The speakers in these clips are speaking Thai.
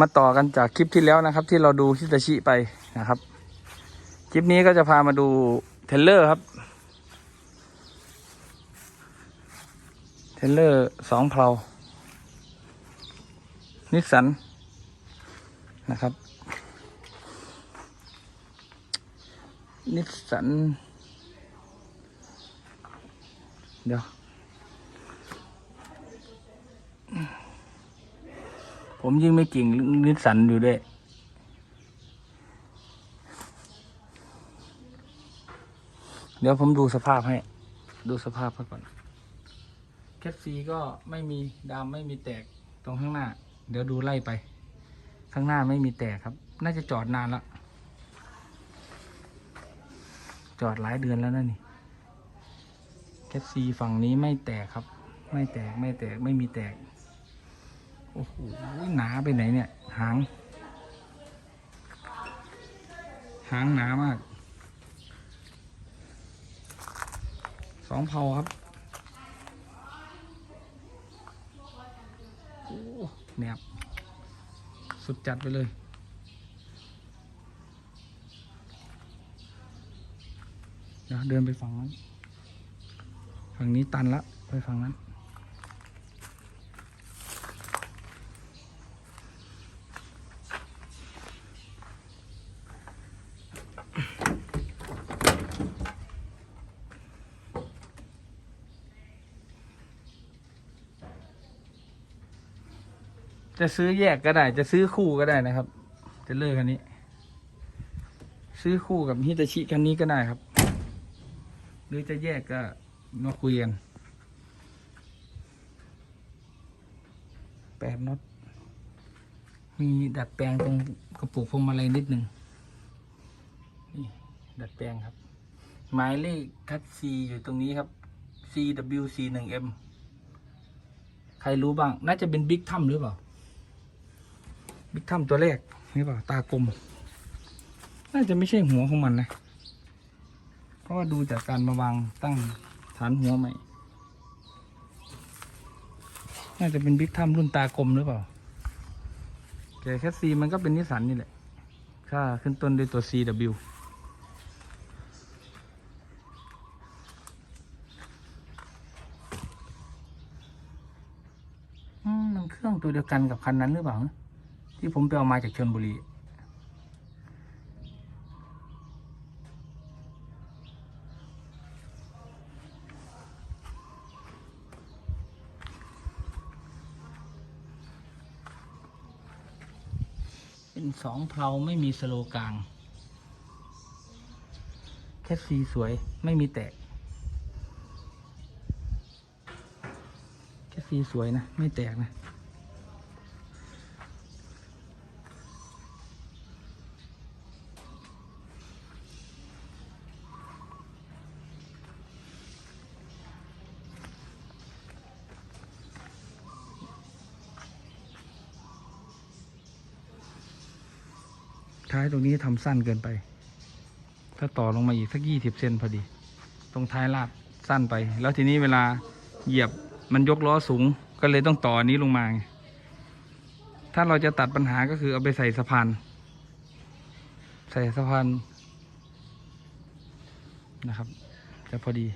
มาต่อกันจากคลิปที่แล้วนะครับ ที่เราดูฮิตาชิไปนะครับ คลิปนี้ก็จะพามาดูเทเลอร์ครับ เทเลอร์สองเพลานิสสันนะครับนิสสันเดี๋ยว ผมยิ่งไม่กิ่งนิสันอยู่ด้วย เดี๋ยวผมดูสภาพให้ ดูสภาพก่อนแคทซีก็ไม่มีดามไม่มีแตกตรงข้างหน้า เดี๋ยวดูไล่ไป ข้างหน้าไม่มีแตกครับ น่าจะจอดนานแล้วจอดหลายเดือนแล้วนะนี่แคทซีฝั่งนี้ไม่แตกครับ ไม่แตกไม่แตกไม่มีแตก โอ้โหหนาไปไหนเนี่ย หาง หางหนามาก สองเผาครับโอ้แนบสุดจัดไปเลยเดี๋ยวเดินไปฝั่งนั้น ฝั่งนี้ตันละ ไปฝั่งนั้น จะซื้อแยกก็ได้ จะซื้อคู่ก็ได้นะครับ จะเลิกคันนี้ ซื้อคู่กับฮิตาชิคันนี้ก็ได้ครับ หรือจะแยกก็มาคุยกันแปดน็อตมีดัดแปลงตรงกระปุกพวงมาลัยนิดหนึ่งนี่ดัดแปลงครับ หมายเลขคัดซีอยู่ตรงนี้ครับ CWC 1 M ใครรู้บ้าง น่าจะเป็นบิ๊กทัมหรือเปล่า บิ๊กทัมตัวแรกนี่เปล่าตากลม น่าจะไม่ใช่หัวของมันนะ เพราะว่าดูจากการมาวางตั้งฐานหัวใหม่ น่าจะเป็นบิ๊กทัมรุ่นตากลมหรือเปล่าแต่แคสซีมันก็เป็นนิสันนี่แหละ ค่าขึ้นต้นด้วยตัว CW มันเครื่องตัวเดียวกันกับคันนั้นหรือเปล่า ที่ผมไปเอามาจากชนบุรี เป็นสองเพลาไม่มีสโลกลางแคสซีสวยไม่มีแตกแคสซีสวยนะ ไม่แตกนะ ท้ายตรงนี้ทำสั้นเกินไป ถ้าต่อลงมาอีกสักยี่สิบเซนพอดี ตรงท้ายลาดสั้นไป แล้วทีนี้เวลาเหยียบมันยกล้อสูงก็เลยต้องต่อนนี้ลงมาไงถ้าเราจะตัดปัญหาก็คือเอาไปใส่สะพาน ใส่สะพานนะครับ จะพอดี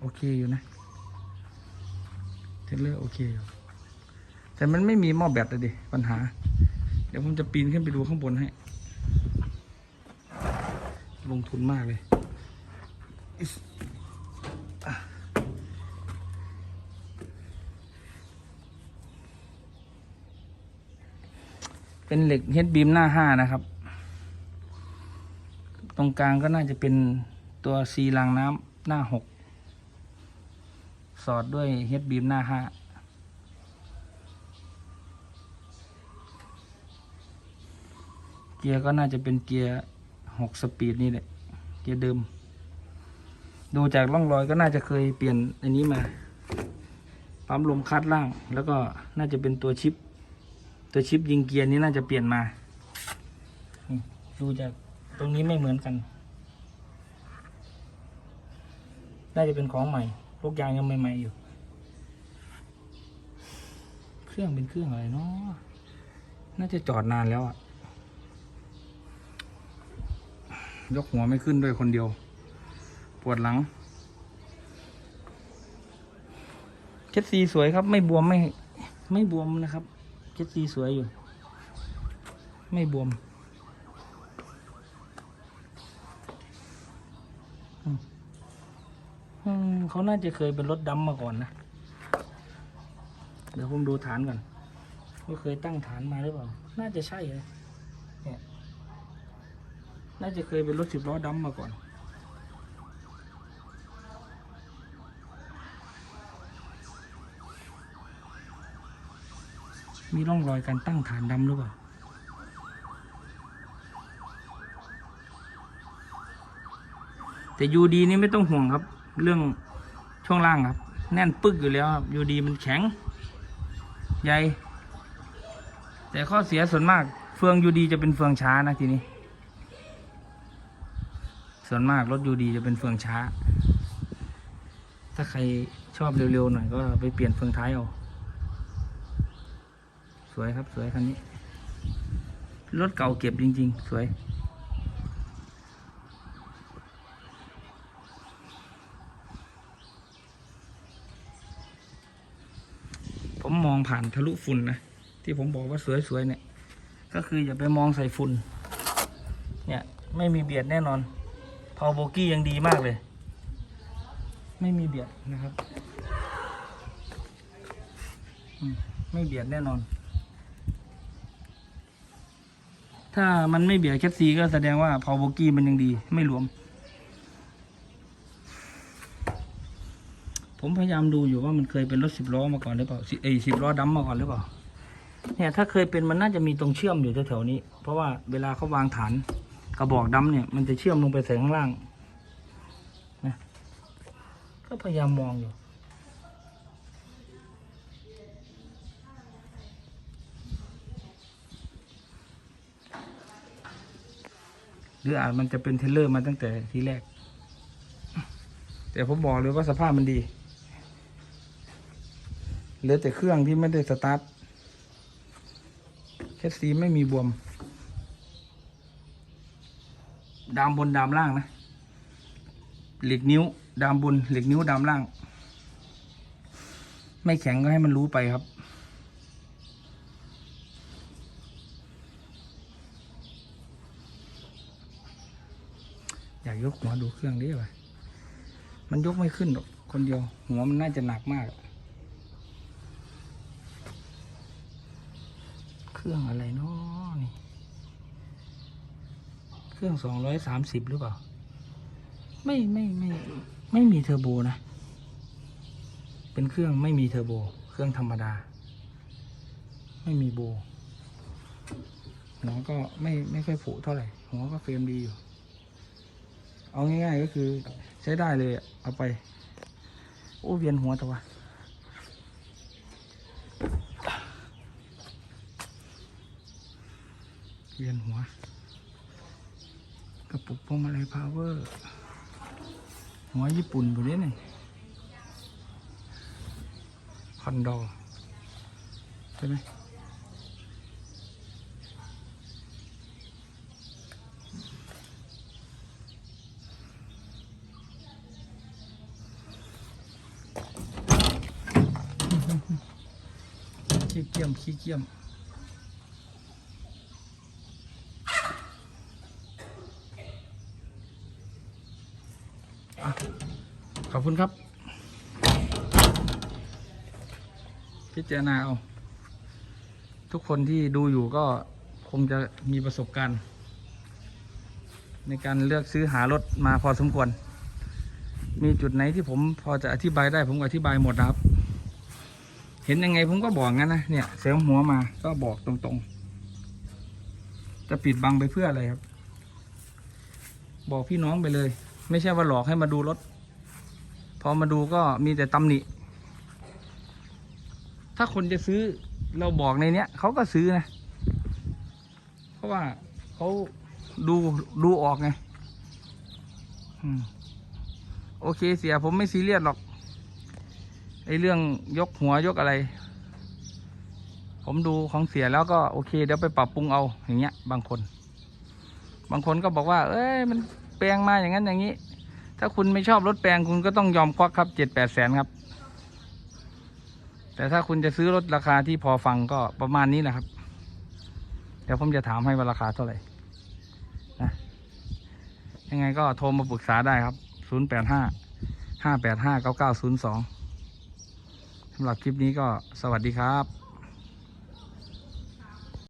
โอเคอยู่นะเทเลอร์โอเคอยู่แต่มันไม่มีหม้อแบตเลยดิปัญหา เดี๋ยวผมจะปีนขึ้นไปดูข้างบนให้ ลงทุนมากเลยเป็นเหล็กเฮดบีมหน้าห้านะครับ ตรงกลางก็น่าจะเป็นตัวซีรางน้ำหน้าหก อดด้วยเฮดบีมหน้าห้าเกียร์ก็น่าจะเป็นเกียร์หกสปีดนี่แหละ เกียร์เดิม ดูจากร่องรอยก็น่าจะเคยเปลี่ยนอันนี้มาปั๊มลมคัดล่าง แล้วก็น่าจะเป็นตัวชิป ตัวชิปยิงเกียร์นี้น่าจะเปลี่ยนมา ดูจากตรงนี้ไม่เหมือนกัน น่าจะเป็นของใหม่ ลูกยางยังใหม่ๆอยู่ เครื่องเป็นเครื่องอะไรเนาะน่าจะจอดนานแล้วอะยกหัวไม่ขึ้นด้วยคนเดียว ปวดหลังเคสซีสวยครับ ไม่บวมไม่ ไม่บวมนะครับเคสซีสวยอยู่ ไม่บวม อืมอืม เขาน่าจะเคยเป็นรถดำมาก่อนนะ เดี๋ยวผมดูฐานก่อนว่าเคยตั้งฐานมาหรือเปล่า น่าจะใช่เลยเนี่ยน่าจะเคยเป็นรถสิบล้อดำมาก่อนมีร่องรอยการตั้งฐานดำหรือเปล่า แต่ยูดีนี่ไม่ต้องห่วงครับ เรื่อง ช่วงล่างครับ แน่นปึกอยู่แล้วครับยูดีมันแข็ง ใหญ่ แต่ข้อเสียส่วนมาก เฟืองยูดีจะเป็นเฟืองช้านะทีนี้ ส่วนมากรถยูดีจะเป็นเฟืองช้า ถ้าใครชอบเร็วๆหน่อยก็ไปเปลี่ยนเฟืองท้ายเอา สวยครับสวยคันนี้ รถเก่าเก็บจริง ๆ สวย มองผ่านทะลุฝุ่นนะที่ผมบอกว่าสวยๆเนี่ย ก็คืออย่าไปมองใส่ฝุ่น เนี่ยไม่มีเบียดแน่นอนพอโบกี้ยังดีมากเลย ไม่มีเบียดนะครับไม่เบียดแน่นอน ถ้ามันไม่เบียดแคปซีก็แสดงว่าพอโบกี้มันยังดีไม่รวม ผมพยายามดูอยู่ว่ามันเคยเป็นรถสิบล้อมาก่อนหรือเปล่าสิเอสิบล้อดำมาก่อนหรือเปล่า เนี่ยถ้าเคยเป็นมันน่าจะมีตรงเชื่อมอยู่แถวๆนี้ เพราะว่าเวลาเขาวางฐานกระบอกดำเนี่ยมันจะเชื่อมลงไปใส่ข้างล่างนะก็พยายามมองอยู่หรืออาจมันจะเป็นเทเลอร์มาตั้งแต่ทีแรก แต่ผมบอกเลยว่าสภาพมันดี เหลือแต่เครื่องที่ไม่ได้สตาร์ทแคสซีไม่มีบวม ดามบนดามล่างนะ เหล็กนิ้ว ดามบนเหล็กนิ้วดามล่าง ไม่แข็งก็ให้มันรู้ไปครับ อยากยกหัวดูเครื่องดิวะมันยกไม่ขึ้นหรอกคนเดียว หัวมันน่าจะหนักมาก เค รื่องอะไรเนาะนี่ เครื่องสองร้อยสามสิบหรือเปล่า ไม่ไม่ไม่ไม่มีเทอร์โบนะ เป็นเครื่องไม่มีเทอร์โบ เครื่องธรรมดา ไม่มีโบหัวก็ไม่ไม่ค่อยผุเท่าไหร่หัวก็เฟรมดีอยู่ เอาง่ายๆก็คือใช้ได้เลยเอาไป โอ้เวียนหัวแตัว เวียนหัว กระปุกพวงมาลัยพาวเวอร์ หัวญี่ปุ่นอยู่เนี่ยนี่คอนโดใช่ไหมขี้เกียมขี้เกียม ขอบ คุณครับ พิจารณาเอา ทุกคนที่ดูอยู่ก็คงจะมีประสบการณ์ ในการเลือกซื้อหารถมาพอสมควร มีจุดไหนที่ผมพอจะอธิบายได้ผมอธิบายหมดนะครับ เห็นยังไงผมก็บอกงั้นนะเนี่ยเสียงหัวมาก็บอกตรงๆ จะปิดบังไปเพื่ออะไรครับ บอกพี่น้องไปเลย ไม่ใช่ว่าหลอกให้มาดูรถ พอมาดูก็มีแต่ตำหนิ ถ้าคนจะซื้อเราบอกในเนี้ยเขาก็ซื้อนะ เพราะว่าเขาดูดูออกไงโอเคเสียผมไม่ซีเรียสหรอกไอเรื่องยกหัวยกอะไร ผมดูของเสียแล้วก็โอเคเดี๋ยวไปปรับปรุงเอาอย่างเงี้ย บางคน บางคนก็บอกว่า เอ้ยมันแปลงมาอย่างนั้นอย่างนี้ ถ้าคุณไม่ชอบรถแปลงคุณก็ต้องยอมควักครับเจ็ดแปดแสนครับ แต่ถ้าคุณจะซื้อรถราคาที่พอฟังก็ประมาณนี้แหละครับ เดี๋ยวผมจะถามให้ว่าราคาเท่าไหร่นะยังไงก็โทรมาปรึกษาได้ครับ0 8 5 5 8 5 9 9 0 2สำหรับคลิปนี้ก็สวัสดีครับ